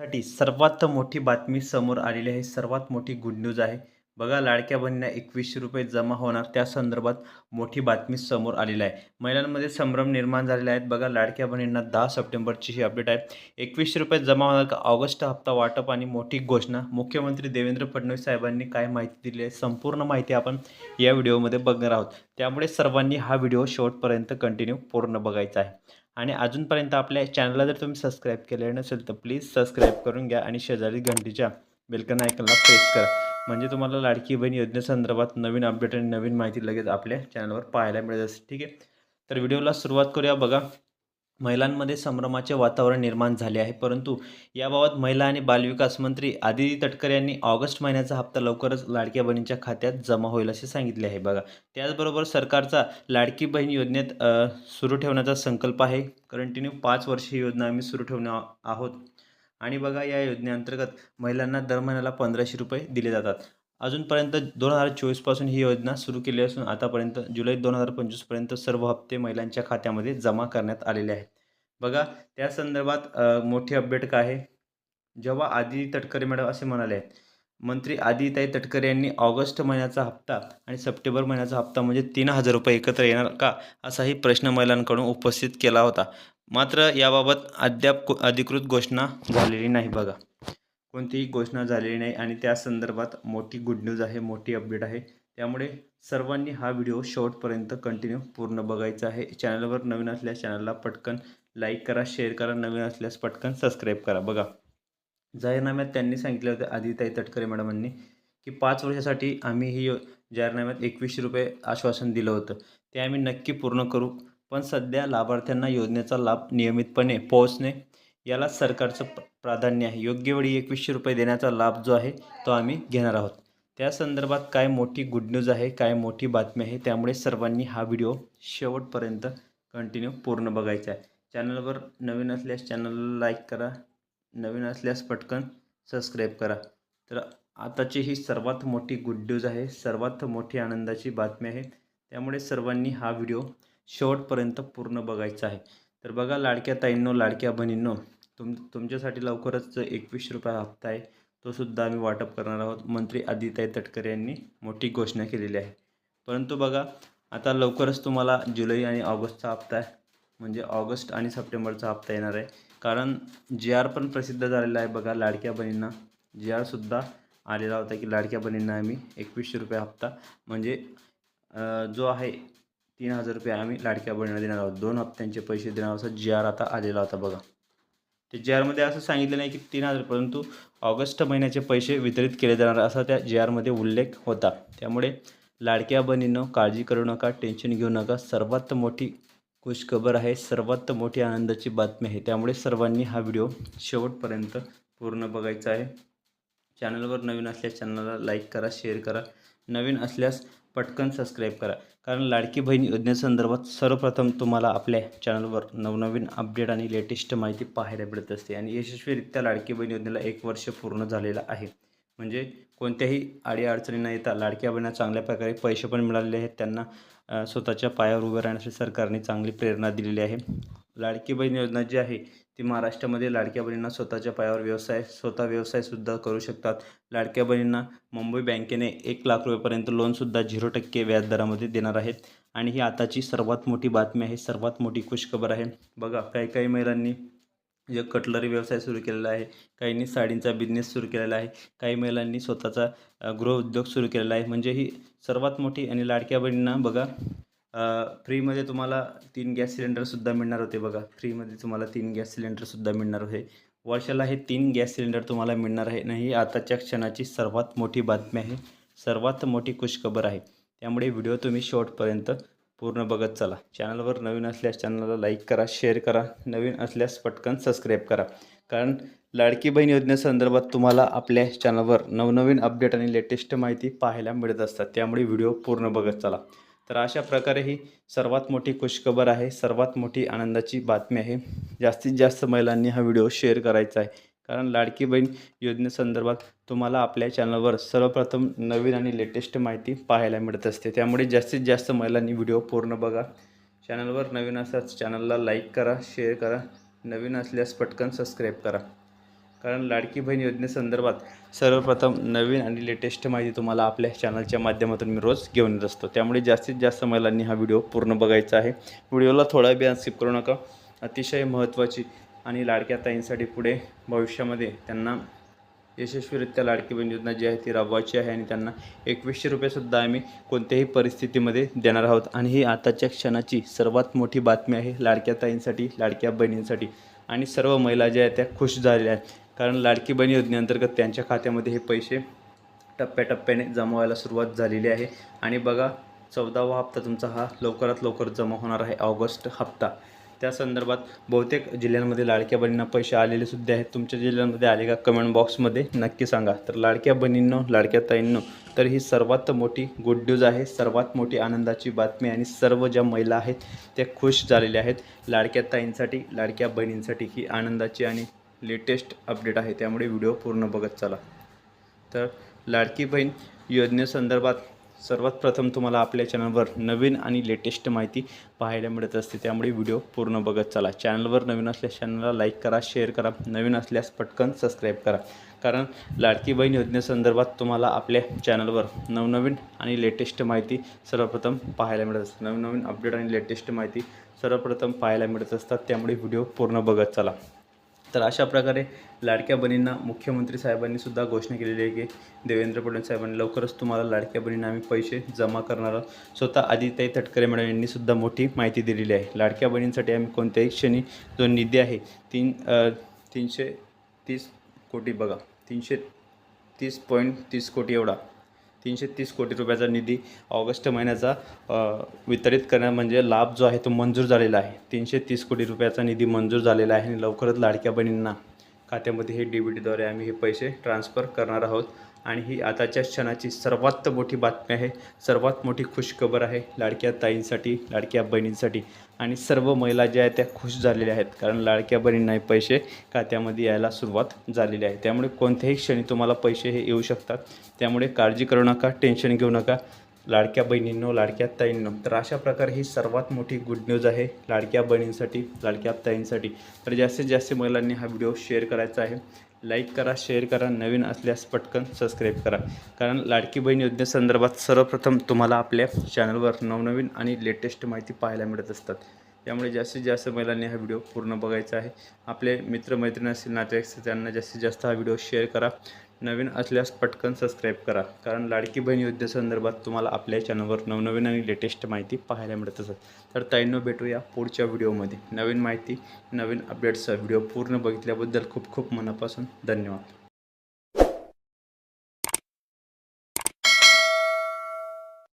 साठी सर्वात मोठी बातमी समोर आलेली आहे. सर्वात मोठी गुड न्यूज आहे. बघा लाडक्या बहिणींना एकवीसशे रुपये जमा होणार. त्या संदर्भात मोठी बातमी समोर आलेली आहे. महिलांमध्ये संभ्रम निर्माण झालेला आहे. बघा लाडक्या बहिणींना दहा सप्टेंबरची ही अपडेट आहे. एकवीसशे रुपये जमा होणार का? ऑगस्ट हप्ता वाटप आणि मोठी घोषणा. मुख्यमंत्री देवेंद्र फडणवीस साहेबांनी काय माहिती दिली आहे? संपूर्ण माहिती आपण या व्हिडिओमध्ये बघणार आहोत. त्यामुळे सर्वांनी हा व्हिडिओ शेवटपर्यंत कंटिन्यू पूर्ण बघायचा आहे. आणि अजूनपर्यंत आपल्या चॅनलला जर तुम्ही सबस्क्राईब केले नसेल तर प्लीज सबस्क्राईब करून घ्या आणि शेजारी घंटीच्या बेलकन आयकनला प्रेस करा. म्हणजे तुम्हाला लाडकी बहीण योजनेसंदर्भात नवीन अपडेट आणि नवीन माहिती लगेच आपल्या चॅनलवर पाहायला मिळत असेल ठीक आहे? तर व्हिडिओला सुरुवात करूया. बघा महिलांमध्ये संभ्रमाचे वातावरण निर्माण झाले आहे. परंतु याबाबत महिला आणि बालविकास मंत्री आदिती तटकरे यांनी ऑगस्ट महिन्याचा हप्ता लवकरच लाडक्या बहिणींच्या खात्यात जमा होईल असे सांगितले आहे. बघा त्याचबरोबर सरकारचा लाडकी बहीण योजनेत सुरू ठेवण्याचा संकल्प आहे. कंटिन्यू पाच वर्ष ही योजना आम्ही सुरू ठेवणार आहोत. आणि बघा या योजनेअंतर्गत महिलांना दर महिन्याला पंधराशे रुपये दिले जातात. अजूनपर्यंत दोन हजार चोवीसपासून ही योजना सुरू केली असून आतापर्यंत जुलै दोन हजार पंचवीसपर्यंत सर्व हप्ते महिलांच्या खात्यामध्ये जमा करण्यात आलेले आहेत. बघा त्या संदर्भात मोठी अपडेट काय आहे? जेव्हा आदिती तटकरे मॅडम असे म्हणाले आहेत मंत्री आदिताई तटकरे यांनी ऑगस्ट महिन्याचा हप्ता आणि सप्टेंबर महिन्याचा हप्ता म्हणजे तीन हजार रुपये एकत्र येणार का? असाही प्रश्न महिलांकडून उपस्थित केला होता. मात्र याबाबत अद्याप अधिकृत घोषणा झालेली नाही बघा. कोणतीही घोषणा झालेली नाही आणि त्या संदर्भात मोठी गुड न्यूज आहे मोठी अपडेट आहे. त्यामुळे सर्वांनी हा व्हिडिओ शेवटपर्यंत कंटिन्यू पूर्ण बघायचा आहे. चॅनलवर नवीन असल्यास चॅनलला पटकन लाईक करा शेअर करा. नवीन असल्यास पटकन सबस्क्राईब करा. बघा. जाहीरनाम्यात त्यांनी सांगितलं होतं आदिताई तटकरे मॅडमांनी की पाच वर्षासाठी आम्ही ही जाहीरनाम्यात एकवीसशे रुपये आश्वासन दिलं होतं. ते आम्ही नक्की पूर्ण करू. पण सध्या लाभार्थ्यांना योजनेचा लाभ नियमितपणे पोहोचणे याला सरकारचं प्राधान्य आहे. योग्य वेळी एकवीसशे रुपये देण्याचा लाभ जो आहे तो आम्ही घेणार आहोत. त्या संदर्भात काय मोठी गुड न्यूज आहे काय मोठी बातमी आहे त्यामुळे सर्वांनी हा व्हिडिओ शेवटपर्यंत कंटिन्यू पूर्ण बघायचा आहे. चॅनलवर नवीन असल्यास चॅनलला लाईक करा नवीन असल्यास पटकन सबस्क्राईब करा. तर आताची ही सर्वात मोठी गुड न्यूज आहे सर्वात मोठी आनंदाची बातमी आहे. त्यामुळे सर्वांनी हा व्हिडिओ शेवटपर्यंत पूर्ण बघायचा आहे. तर बघा लाडक्या ताईंनो लाडक्या बहिणींनो तुम तुमच्यासाठी लवकरच एकवीस एकवीसशे हप्ता आहे. तो सुद्धा आम्ही वाटप करणार आहोत. मंत्री आदिताई तटकरे यांनी मोठी घोषणा केलेली आहे. परंतु बघा आता लवकरच तुम्हाला जुलै आणि ऑगस्टचा हप्ता आहे. म्हणजे ऑगस्ट आणि सप्टेंबरचा हप्ता येणार आहे. कारण जी आर पण प्रसिद्ध झालेला आहे बघा लाडक्या बहिणींना. जी आरसुद्धा आलेला होता की लाडक्या बहिणींना आम्ही एकवीसशे रुपये हप्ता. म्हणजे जो आहे तीन हजार रुपये आम्ही लाडक्या बहिणीला देणार आहोत. दोन हप्त्यांचे पैसे देणार आहोत. जी आर आता आलेला होता बघा. ते जी आरमध्ये असं सांगितलं नाही की तीन हजार परंतु ऑगस्ट महिन्याचे पैसे वितरित केले जाणार असा त्या जी आरमध्ये उल्लेख होता. त्यामुळे लाडक्या बहिणीनं काळजी करू नका टेन्शन घेऊ नका. सर्वात मोठी खुशखबर आहे सर्वात मोठी आनंदाची बातमी आहे. त्यामुळे सर्वांनी हा व्हिडिओ शेवटपर्यंत पूर्ण बघायचा आहे. चॅनलवर नवीन असल्यास चॅनलला लाईक करा शेअर करा. नवीन असल्यास पटकन सबस्क्राईब करा. कारण लाडकी बहीण योजनेसंदर्भात सर्वप्रथम तुम्हाला आपल्या चॅनलवर नवनवीन अपडेट आणि लेटेस्ट माहिती पाहायला मिळत असते आणि यशस्वीरित्या लाडकी बहीण योजनेला एक वर्ष पूर्ण झालेलं आहे. म्हणजे कोणत्याही अडीअडचणी न येता लाडक्या बहिणींना चांगल्या प्रकारे पैसे पण मिळालेले आहेत. त्यांना स्वतःच्या पायावर उभे राहण्यासाठी सरकारने चांगली प्रेरणा दिलेली आहे. लाडकी बहीण योजना जी आहे ती महाराष्ट्रामध्ये लाडक्या बहिणींना स्वतःच्या पायावर व्यवसाय स्वतः व्यवसायसुद्धा करू शकतात. लाडक्या बहिणींना मुंबई बँकेने एक लाख रुपयेपर्यंत लोनसुद्धा झिरो टक्के व्याजदरामध्ये देणार आहेत. आणि ही आताची सर्वात मोठी बातमी आहे सर्वात मोठी खुशखबर आहे. बघा काही काही महिलांनी जे कटलरी व्यवसाय सुरू केलेला आहे काहींनी साडींचा बिझनेस सुरू केलेला आहे काही महिलांनी स्वतःचा गृहउद्योग सुरू केलेला आहे. म्हणजे ही सर्वात मोठी आणि लाडक्या बहिणींना बघा फ्रीमध्ये तुम्हाला तीन गॅस सिलेंडरसुद्धा मिळणार होते बघा. फ्रीमध्ये तुम्हाला तीन गॅस सिलेंडरसुद्धा मिळणार होते वर्षाला हे तीन गॅस सिलेंडर तुम्हाला मिळणार आहे. नाही ही आताच्या क्षणाची सर्वात मोठी बातमी आहे. सर्वात मोठी खुशखबर आहे. त्यामुळे व्हिडिओ तुम्ही शेवटपर्यंत पूर्ण बघत चला. चॅनलवर नवीन असल्यास चॅनलला लाईक करा शेअर करा. नवीन असल्यास पटकन सबस्क्राईब करा. कारण लाडकी बहीण योजनेसंदर्भात तुम्हाला आपल्या चॅनलवर नवनवीन अपडेट आणि लेटेस्ट माहिती पाहायला मिळत असतात. त्यामुळे व्हिडिओ पूर्ण बघत चला. तर अशा प्रकारे ही सर्वात मोठी खुशखबर आहे सर्वात मोठी आनंदाची बातमी आहे. जास्तीत जास्त महिलांनी हा व्हिडिओ शेअर करायचा आहे. कारण लाडकी बहीण योजनेसंदर्भात तुम्हाला आपल्या चॅनलवर सर्वप्रथम नवीन आणि लेटेस्ट माहिती पाहायला मिळत असते. त्यामुळे जास्तीत जास्त महिलांनी व्हिडिओ पूर्ण बघा. चॅनलवर नवीन असल्यास चॅनलला लाईक करा शेअर करा. नवीन असल्यास पटकन सबस्क्राईब करा. कारण लाडकी बहीण योजनेसंदर्भात सर्वप्रथम नवीन आणि लेटेस्ट माहिती तुम्हाला आपल्या चॅनलच्या माध्यमातून मी रोज घेऊन येत असतो. त्यामुळे जास्तीत जास्त महिलांनी हा व्हिडिओ पूर्ण बघायचा आहे. व्हिडिओला थोडा बी स्किप करू नका. अतिशय महत्त्वाची आणि लाडक्या ताईंसाठी पुढे भविष्यामध्ये त्यांना यशस्वीरित्या लाडकी बहीण योजना जी आहे ती राबवायची आहे आणि त्यांना एकवीसशे रुपयेसुद्धा आम्ही कोणत्याही परिस्थितीमध्ये देणार आहोत. आणि ही आताच्या क्षणाची सर्वात मोठी बातमी आहे लाडक्या ताईंसाठी लाडक्या बहिणींसाठी. आणि सर्व महिला ज्या आहेत त्या खुश झालेल्या आहेत. कारण लाडकी बहीण योजनेअंतर्गत त्यांच्या खात्यामध्ये हे पैसे टप्प्याटप्प्याने जमा व्हायला सुरुवात झालेली आहे. आणि बघा चौदावा हप्ता तुमचा हा लवकरात लवकर जमा होणार आहे ऑगस्ट हप्ता. त्या संदर्भात बहुतेक जिल्ह्यांमध्ये लाडक्या बहिणींना पैसे आलेले सुद्धा आहेत. तुमच्या जिल्ह्यांमध्ये आले का कमेंट बॉक्समध्ये नक्की सांगा. तर लाडक्या बहिणींनो लाडक्या ताईंनो तर ही सर्वात मोठी गुड न्यूज आहे. सर्वात मोठी आनंदाची बातमी आणि सर्व ज्या महिला आहेत त्या खुश झालेल्या आहेत. लाडक्या ताईंसाठी लाडक्या बहिणींसाठी ही आनंदाची आणि लेटेस्ट अपडेट आहे त्यामुळे व्हिडिओ पूर्ण बघत चला. तर लाडकी बहीण योजनेसंदर्भात सर्वात प्रथम तुम्हाला आपल्या चॅनलवर नवीन आणि लेटेस्ट माहिती पाहायला मिळत असते त्यामुळे व्हिडिओ पूर्ण बघत चला. चॅनलवर नवीन असल्यास चॅनलला लाईक करा शेअर करा नवीन असल्यास पटकन सबस्क्राईब करा. कारण लाडकी बहीण योजनेसंदर्भात तुम्हाला आपल्या चॅनलवर नवनवीन आणि लेटेस्ट माहिती सर्वप्रथम पाहायला मिळत असते. नवनवीन अपडेट आणि लेटेस्ट माहिती सर्वप्रथम पाहायला मिळत असतात त्यामुळे व्हिडिओ पूर्ण बघत चला. तर अशा प्रकारे लाडक्या बहिणींना मुख्यमंत्री साहेबांनी सुद्धा घोषणा केलेली आहे की देवेंद्र फडणवीस साहेबांनी लवकरच तुम्हाला लाडक्या बहिणींना आम्ही पैसे जमा करणार आहोत. स्वतः आदित्य तटकरे मॅडम यांनी सुद्धा मोठी माहिती दिलेली आहे. लाडक्या बहिणींसाठी आम्ही कोणत्याही क्षणी जो निधी आहे तीन तीनशे तीस कोटी बघा तीनशे तीस पॉईंट तीस कोटी एवढा. तीनशे तीस कोटी रुपयाचा निधी ऑगस्ट महिन्याचा वितरित करण्या म्हणजे लाभ जो आहे तो मंजूर झालेला आहे. तीनशे तीस कोटी रुपयाचा निधी मंजूर झालेला आहे आणि लवकरच लाडक्या बहिणींना खात्यामध्ये हे डी बी टीद्वारे आम्ही हे पैसे ट्रान्सफर करणार आहोत. आणि ही आताच्या क्षणाची सर्वात मोठी बातमी आहे. सर्वात मोठी खुशखबर आहे लाडक्या ताईंसाठी लाडक्या बहिणींसाठी. आणि सर्व महिला ज्या आहेत त्या खुश झालेल्या आहेत. कारण लाडक्या बहिणींनाही पैसे खात्यामध्ये यायला सुरुवात झालेली आहे. त्यामुळे कोणत्याही क्षणी तुम्हाला पैसे हे येऊ शकतात. त्यामुळे काळजी करू नका टेन्शन घेऊ नका. लाडक्या बहिणींनो लाडक्या ताईंनो तर अशा प्रकारे ही सर्वात मोठी गुड न्यूज आहे लाडक्या बहिणींसाठी लाडक्या ताईंसाठी. तर जास्तीत जास्त महिलांनी हा व्हिडिओ शेअर करायचा आहे. लाईक करा शेअर करा नवीन असल्यास पटकन सबस्क्राईब करा. कारण लाडकी बहीण योजनेसंदर्भात सर्वप्रथम तुम्हाला आपल्या चॅनलवर नवनवीन आणि लेटेस्ट माहिती पाहायला मिळत असतात. त्यामुळे जास्तीत जास्त महिलांनी हा व्हिडिओ पूर्ण बघायचा आहे. आपले मित्रमैत्रिणी असतील नातेवाईक असतील त्यांना जास्तीत जास्त हा व्हिडिओ शेअर करा. नवीन असल्यास पटकन सबस्क्राईब करा. कारण लाडकी बहीण योजनेसंदर्भात तुम्हाला आपल्या चॅनलवर नवनवीन आणि लेटेस्ट माहिती पाहायला मिळत असत तर ताईंनो भेटूया पुढच्या व्हिडिओमध्ये. नवीन माहिती नवीन अपडेट्सचा व्हिडिओ पूर्ण बघितल्याबद्दल खूप खूप मनापासून धन्यवाद.